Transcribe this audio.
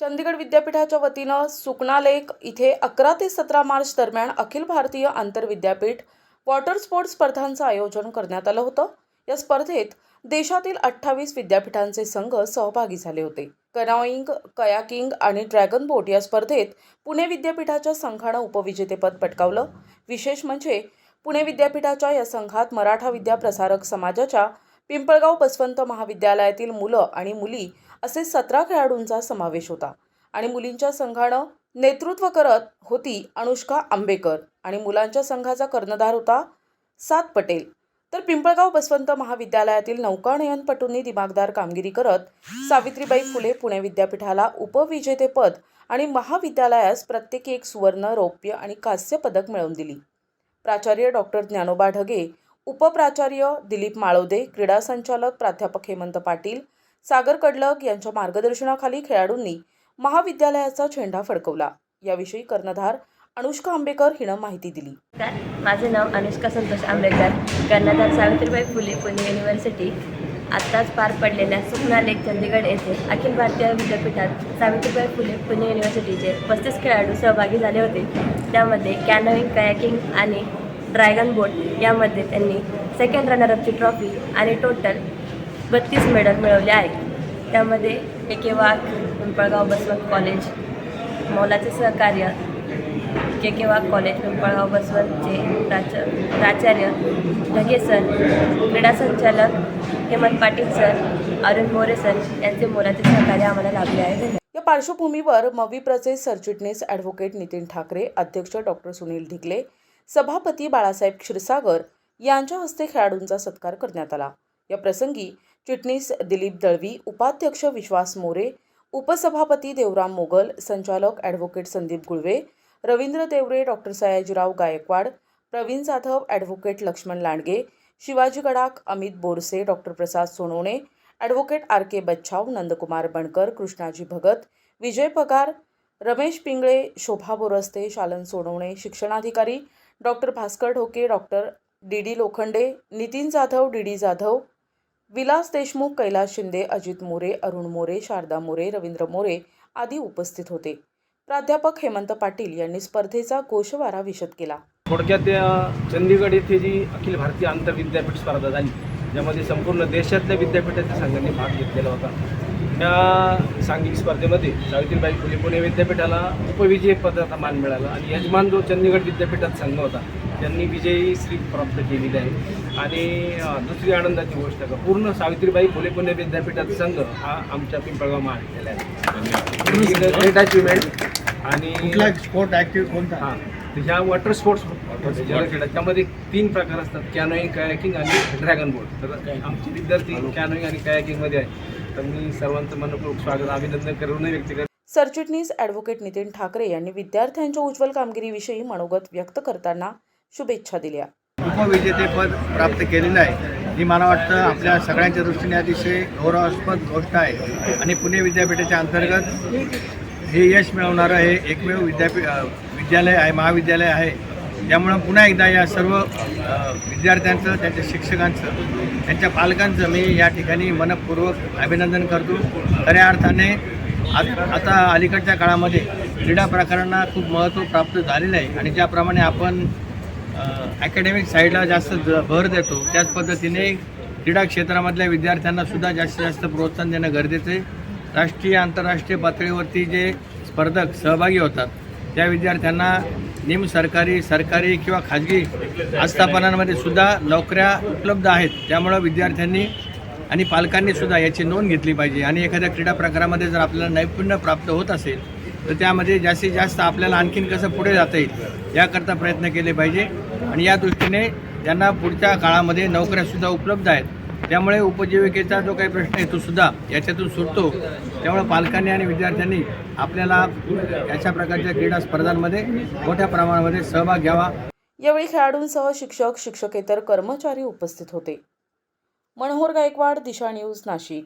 चंदीगड विद्यापीठाच्या वतीनं सुकणालेक इथे अकरा ते सतरा मार्च दरम्यान अखिल भारतीय आंतरविद्यापीठ वॉटर स्पोर्ट्स स्पर्धांचं आयोजन करण्यात आलं होतं. या स्पर्धेत देशातील अठ्ठावीस विद्यापीठांचे संघ सहभागी झाले होते. कनॉईंग कयाकिंग आणि ड्रॅगन बोट या स्पर्धेत पुणे विद्यापीठाच्या संघानं उपविजेतेपद पटकावलं. विशेष म्हणजे पुणे विद्यापीठाच्या या संघात मराठा विद्या प्रसारक समाजाच्या पिंपळगाव बसवंत महाविद्यालयातील मुलं आणि मुली असे सतरा खेळाडूंचा समावेश होता. आणि मुलींच्या संघानं नेतृत्व करत होती अनुष्का आंबेकर. आणि मुलांच्या संघाचा कर्णधार होता सात पटेल. तर पिंपळगाव बसवंत महाविद्यालयातील नौकानयनपटूंनी दिमागदार कामगिरी करत सावित्रीबाई फुले पुणे विद्यापीठाला उपविजेतेपद आणि महाविद्यालयास प्रत्येकी एक सुवर्ण रौप्य आणि कांस्य पदक मिळवून दिली. प्राचार्य डॉक्टर ज्ञानोबा ढगे उपप्राचार्य दिलीप माळोदे क्रीडा संचालक प्राध्यापक हेमंत पाटील सागर कडलक यांच्या मार्गदर्शनाखाली खेळाडूंनी महाविद्यालयाचा झेंडा फडकवला. याविषयी कर्णधार अनुष्का आंबेकर हिनं माहिती दिली. नमस्कार. माझे नाव अनुष्का संतोष आंबेकर. कर्णधार सावित्रीबाई फुले पुणे युनिव्हर्सिटी आत्ताच पार पडलेल्या सुखना लेक चंदीगड येथे अखिल भारतीय विद्यापीठात सावित्रीबाई फुले पुणे युनिव्हर्सिटीचे पस्तीस खेळाडू सहभागी झाले होते. त्यामध्ये कॅनोईंग कयाकिंग आणि ड्रॅगन बोट यामध्ये त्यांनी सेकंड रनरअपची ट्रॉफी आणि टोटल बत्तीस मेडल मिळवले आहेत. त्यामध्ये AK K Wagh Pimpalgaon Baswant college मौलाचे सहकार्य के के वाघ कॉलेज पिंपळगाव बसवंतचे प्राच प्राचार्य ढगे सर क्रीडा संचालक हेमंत पाटील सर अरुण मोरे सर यांचे मोलाचे सहकार्य आम्हाला लाभले आहे. या पार्श्वभूमीवर मविप्रचे सरचिटणीस ॲडव्होकेट नितीन ठाकरे अध्यक्ष डॉक्टर सुनील ढिकले सभापती बाळासाहेब क्षीरसागर यांच्या हस्ते खेळाडूंचा सत्कार करण्यात आला. या प्रसंगी चिटणीस दिलीप दळवी उपाध्यक्ष विश्वास मोरे उपसभापती देवराम मोगल संचालक advocate Sandeep Gulve Ravindra Deore doctor Sayajirao Gaikwad Pravin Jadhav advocate Laxman Landge Shivaji Gadakh Amit Borse doctor Prasad Sonawane advocate R K Bachhav Nandkumar Bankar Krishnaji Bhagat Vijay Pagar Ramesh Pingle Shobha Borste Shalan Sonawane शिक्षणाधिकारी doctor Bhaskar Dhoke doctor D D Lokhande Nitin Jadhav D D Jadhav Vilas Deshmukh Kailas Shinde Ajit More Arun More Sharda More Ravindra More आदी उपस्थित होते. प्राध्यापक हेमंत पाटील यांनी स्पर्धेचा कोशवारा विशद केला. थोडक्यात चंदीगड येथे जी अखिल भारतीय आंतरविद्यापीठ स्पर्धा झाली ज्यामध्ये संपूर्ण देशातल्या विद्यापीठाच्या संघांनी भाग घेतलेला होता. या सांघिक स्पर्धेमध्ये सावित्रीबाई फुले पुणे विद्यापीठाला उपविजय पदाचा मान मिळाला आणि यजमान जो चंदीगड विद्यापीठात संघ होता त्यांनी विजयी श्री प्राप्त केलेली आहे. आणि दुसरी आनंदाची गोष्ट का पूर्ण सावित्रीबाई फुले पुणे विद्यापीठाचा संघ हा आमच्या पिंपळगाव महाविद्यालयात ग्रेट अचिव्हमेंट आणि स्पोर्ट ऍक्टिव्ह कोणता? हां ह्या वॉटर स्पोर्ट्स जलक्रीडा त्यामध्ये तीन प्रकार असतात. कॅनोईंग कयाकिंग आणि ड्रॅगन बोट तर आमचे विद्यार्थी कॅनोईंग आणि कयाकिंगमध्ये आहे तर मी सर्वांचं मनपूर्वक स्वागत अभिनंदन करून व्यक्त करतो. सरचिटणीस ॲडव्होकेट नितीन ठाकरे यांनी विद्यार्थ्यांच्या उज्ज्वल कामगिरीविषयी मनोगत व्यक्त करताना शुभेच्छा दिल्या. उपविजेतेपद प्राप्त केलेलं आहे ही मला वाटतं आपल्या सगळ्यांच्या दृष्टीने अतिशय गौरवास्पद गोष्ट आहे. आणि पुणे विद्यापीठाच्या अंतर्गत हे यश मिळवणारं हे एकमेव विद्यापीठ विद्यालय आहे महाविद्यालय आहे. त्यामुळं पुन्हा एकदा या सर्व विद्यार्थ्यांचं त्यांच्या शिक्षकांचं त्यांच्या पालकांचं मी या ठिकाणी मनपूर्वक अभिनंदन करतो. खऱ्या अर्थाने आता अलीकडच्या काळामध्ये क्रीडा प्रकारांना खूप महत्त्व प्राप्त झालेलं आहे. आणि ज्याप्रमाणे आपण अकॅडमिक साईडला जास्त ज- भर देतो. त्याच पद्धतीने क्रीडा क्षेत्रामधल्या विद्यार्थ्यांना सुद्धा जास्तीत जास्त प्रोत्साहन देणं गरजेचं आहे. राष्ट्रीय आंतरराष्ट्रीय पातळीवरती जे स्पर्धक सहभागी होतात त्या विद्यार्थ्यांना निम सरकारी सरकारी किंवा खाजगी आस्थापनांमध्ये सुद्धा नोकऱ्या उपलब्ध आहेत. त्यामुळं विद्यार्थ्यांनी आणि पालकांनी सुद्धा याची नोंद घेतली पाहिजे. आणि एखाद्या क्रीडा प्रकारामध्ये जर आपल्याला नैपुण्य प्राप्त होत असेल तर त्यामध्ये जास्तीत जास्त आपल्याला आणखीन कसं पुढे जाता येईल याकरता प्रयत्न केले पाहिजे. आणि या दृष्टीने त्यांना पुढच्या काळामध्ये नोकऱ्यासुद्धा उपलब्ध आहेत त्यामुळे उपजीविकेचा जो काही प्रश्न आहे तो सुद्धा याच्यातून सुटतो. त्यामुळे पालकांनी आणि विद्यार्थ्यांनी आपल्याला अशा प्रकारच्या क्रीडा स्पर्धांमध्ये मोठ्या प्रमाणामध्ये सहभाग घ्यावा. यावेळी खेळाडूंसह शिक्षक शिक्षकेतर कर्मचारी उपस्थित होते. मनोहर गायकवाड दिशा न्यूज नाशिक.